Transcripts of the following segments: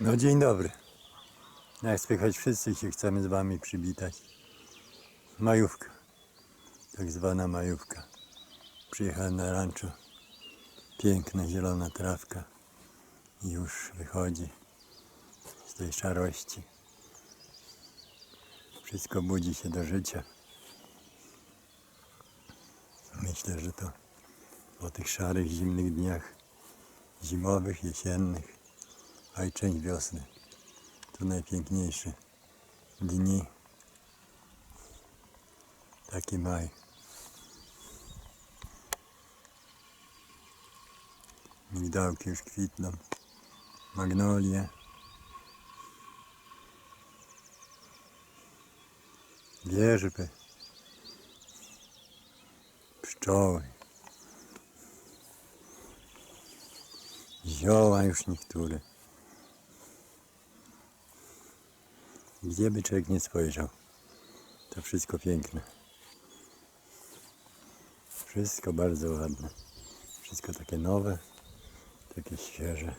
No dzień dobry. Jak słychać wszyscy się chcemy z wami przywitać. Majówka. Tak zwana majówka. Przyjechałem na rancho. Piękna zielona trawka. Już wychodzi z tej szarości. Wszystko budzi się do życia. Myślę, że to po tych szarych, zimnych dniach, zimowych, jesiennych, a i część wiosny. To najpiękniejsze dni. Taki maj. Migdałki już kwitną. Magnolie. Wierzby. Pszczoły. Zioła już niektóre. Gdzie by człowiek nie spojrzał, to wszystko piękne. Wszystko bardzo ładne. Wszystko takie nowe, takie świeże.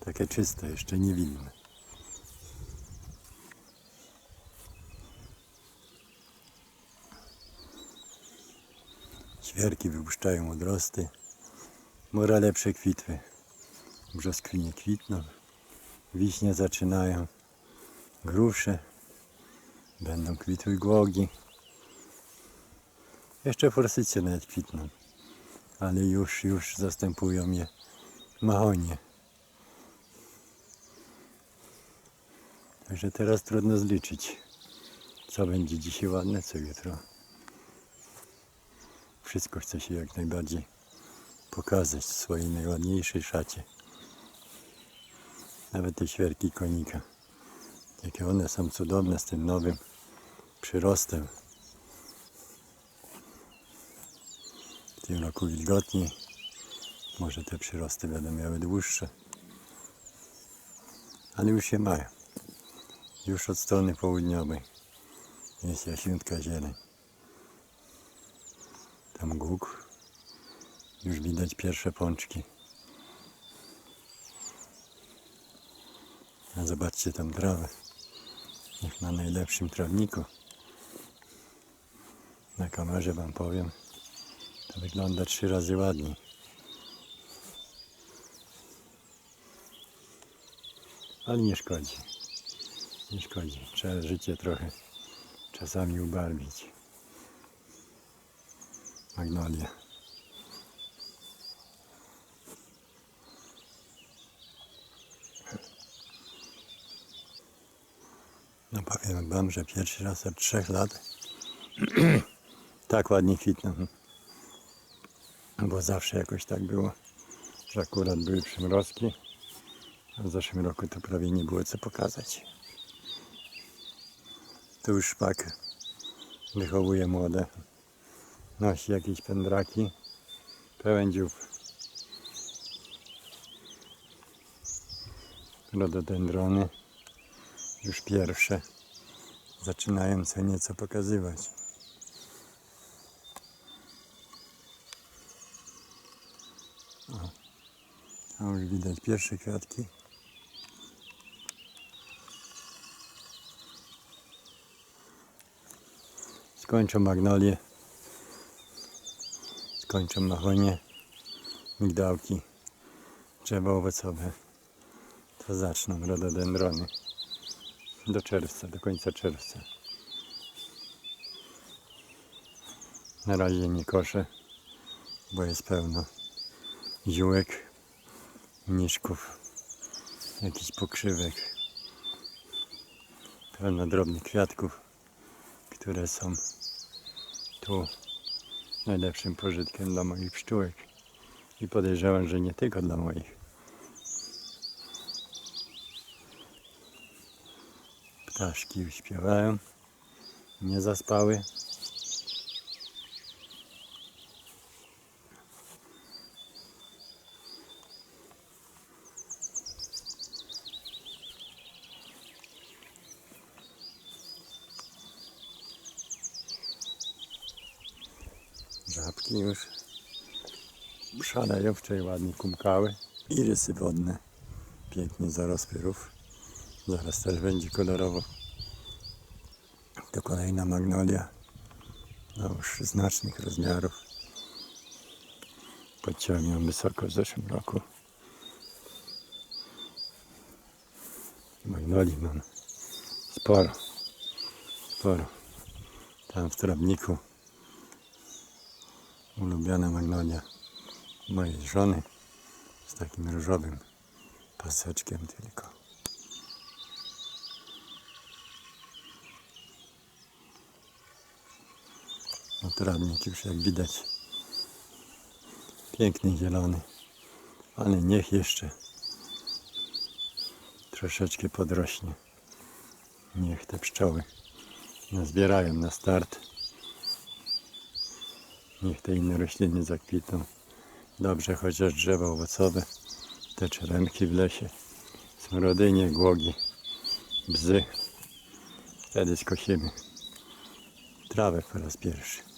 Takie czyste, jeszcze niewinne. Świerki wypuszczają odrosty. Morale przekwitły. Brzoskwinie kwitną. Wiśnie zaczynają. Grusze. Będą kwitły głogi. Jeszcze forsycie nawet kwitną. Ale już, już zastępują je mahonie. Także teraz trudno zliczyć, co będzie dzisiaj ładne, co jutro. Wszystko chce się jak najbardziej pokazać w swojej najładniejszej szacie. Nawet te świerki konika. Jakie one są cudowne z tym nowym przyrostem. W tym roku wilgotniej. Może te przyrosty będą miały dłuższe. Ale już się mają. Już od strony południowej jest jasiątka zieleń. Tam głuk. Już widać pierwsze pączki. A zobaczcie tam trawę. Jak na najlepszym trawniku. Na kamerze wam powiem. To wygląda trzy razy ładniej. Ale nie szkodzi. Nie szkodzi. Trzeba życie trochę czasami ubarwić. Magnolia. No powiem wam, że pierwszy raz od trzech lat tak ładnie kwitną. Bo zawsze jakoś tak było, że akurat były przymrozki, a w zeszłym roku to prawie nie było co pokazać. Tu już szpak wychowuje młode. Nosi jakieś pędraki, pełen dziób. Rododendrony już pierwsze zaczynają co nieco pokazywać. O, a już widać pierwsze kwiatki. Skończą magnolie, skończą machonie, migdałki, drzewa owocowe. To zaczną rododendrony do czerwca, do końca czerwca. Na razie nie koszę, bo jest pełno ziółek, mniszków, jakichś pokrzywek, pełno drobnych kwiatków, które są tu najlepszym pożytkiem dla moich pszczółek. I podejrzewam, że nie tylko dla moich. Ptaszki śpiewają, nie zaspały. Żabki już szaleją, wczoraj ładnie kumkały i rysy wodne pięknie zarosły rów. Zaraz też będzie kolorowo. To kolejna magnolia. No już znacznych rozmiarów. Podciąłem ją wysoko w zeszłym roku. Magnolii mam sporo. Sporo. Tam w trawniku ulubiona magnolia mojej żony z takim różowym paseczkiem tylko. No trawnik już jak widać piękny zielony, ale niech jeszcze troszeczkę podrośnie. Niech te pszczoły nazbierają na start. Niech te inne rośliny zakwitną. Dobrze, chociaż drzewa owocowe, te czeremki w lesie, smrodynie, głogi, bzy. Wtedy skosimy trawę po raz pierwszy.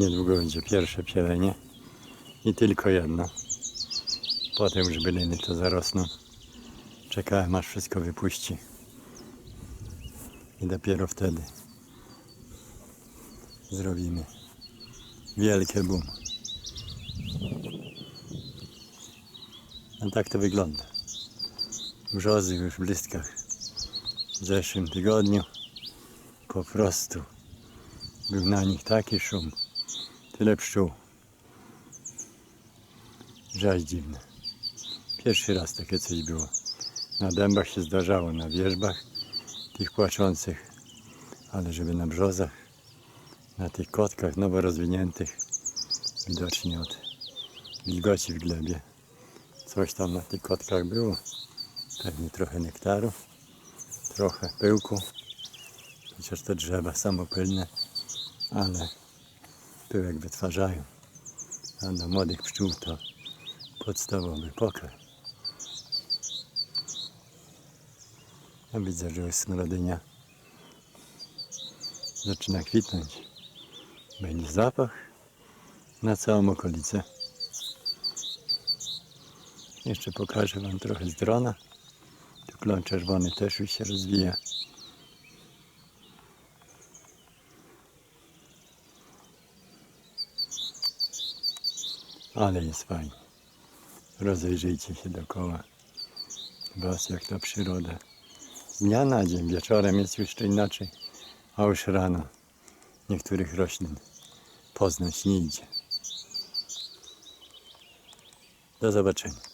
Niedługo będzie pierwsze pielenie i tylko jedno. Potem już byliny to zarosną. Czekałem aż wszystko wypuści. I dopiero wtedy zrobimy wielkie boom. No tak to wygląda. Brzozy już w listkach. W zeszłym tygodniu po prostu był na nich taki szum. Tyle pszczół. aż dziwne. Pierwszy raz takie coś było. Na dębach się zdarzało, na wierzbach tych płaczących, ale żeby na brzozach, na tych kotkach nowo rozwiniętych, widocznie od wilgoci w glebie. Coś tam na tych kotkach było. Pewnie trochę nektaru, trochę pyłku. Chociaż te drzewa samopylne, ale pyłek wytwarzają. A dla młodych pszczół to podstawowy pokarm. A widzę, że już smrodynia zaczyna kwitnąć. Będzie zapach na całą okolicę. Jeszcze pokażę Wam trochę z drona. Tu klon czerwony też już się rozwija. Ale jest fajnie. Rozejrzyjcie się dookoła. Was jak ta przyroda. Dnia na dzień, wieczorem jest jeszcze inaczej, a już rano niektórych roślin poznać nie idzie. Do zobaczenia.